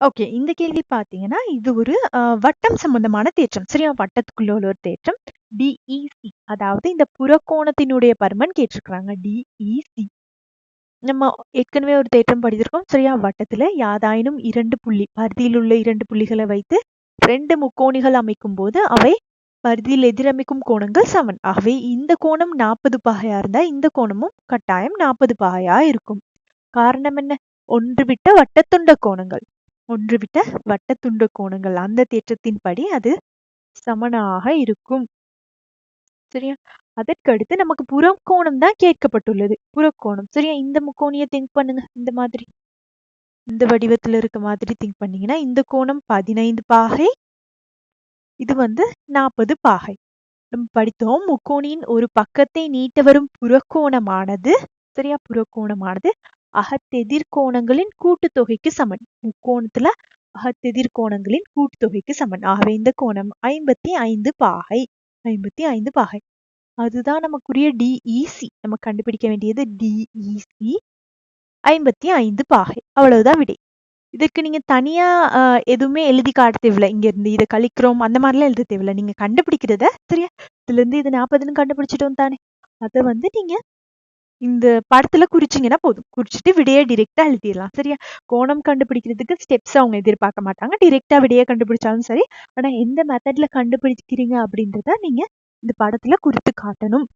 Okay. இந்த கேள்வி பார்த்தீங்கன்னா, இது ஒரு வட்டம் சம்பந்தமான தேற்றம். சரியா? வட்டத்துக்குள்ள உள்ள ஒரு தேற்றம். டிஇசி அதாவது இந்த புறக்கோணத்தினுடைய பருமன் கேட்டிருக்கிறாங்க. டிஇசி. நம்ம ஏற்கனவே ஒரு தேற்றம் படித்திருக்கோம் சரியா? வட்டத்தில் யாதாயினும் இரண்டு புள்ளி பருதியில் உள்ள இரண்டு புள்ளிகளை வைத்து ரெண்டு முக்கோணிகள் அமைக்கும் போது அவை பருதியில் எதிரமைக்கும் கோணங்கள் சமன். ஆகவே இந்த கோணம் 40 பாகையா இருந்தா, இந்த கோணமும் கட்டாயம் 40 பாகையா இருக்கும். காரணம் என்ன? ஒன்றுவிட்ட வட்டத்துண்ட கோணங்கள். ஒன்றுவிட்ட வட்டத்துண்ட கோணங்கள். அந்த தேற்றத்தின்படி அது சமனாக இருக்கும். சரியா? அதற்கடுத்து நமக்கு புறக்கோணம் தான் கேட்கப்பட்டுள்ளது. புறக்கோணம். சரியா? இந்த முக்கோணியை திங்க் பண்ணுங்க. இந்த மாதிரி. இந்த வடிவத்துல இருக்க மாதிரி திங்க் பண்ணீங்கன்னா, இந்த கோணம் 15 பாகை. இது வந்து 40 பாகை. நம்ம படித்தோம். முக்கோணியின் ஒரு பக்கத்தை நீட்ட வரும் புறக்கோணமானது சரியா? புறக்கோணமானது அகத்தெதிர் கோணங்களின் கூட்டுத்தொகைக்கு சமன். முக்கோணத்துல அகத்தெதிர் கோணங்களின் கூட்டுத்தொகைக்கு சமன். ஆகவே இந்த கோணம் 55 பாகை. 55 பாகை. அதுதான் நமக்குரிய டிஇசி. நம்ம கண்டுபிடிக்க வேண்டியது டிஇசி 55 பாகை. அவ்வளவுதான் விடை. இதுக்கு நீங்க தனியா எதுவுமே எழுதி காட்ட தேவையில்ல. இங்க இருந்து இத கழிக்கிறோம் அந்த மாதிரிலாம் எழுத தேவையில்ல. நீங்க கண்டுபிடிக்கிறத சரியா? இதுலருந்து இது 40ன்னு கண்டுபிடிச்சிட்டோம் தானே! அதை வந்து நீங்க இந்த படத்துல குறிச்சீங்கன்னா போதும். குறிச்சுட்டு விடைய டிரெக்டா எழுதிடலாம் சரியா? கோணம் கண்டுபிடிக்கிறதுக்கு ஸ்டெப்ஸ் அவங்க எதிர்பார்க்க மாட்டாங்க. டிரெக்டா விடைய கண்டுபிடிச்சாலும் சரி. ஆனா எந்த மெத்தட்ல கண்டுபிடிக்கிறீங்க அப்படின்றத நீங்க இந்த படத்துல குறித்து காட்டணும்.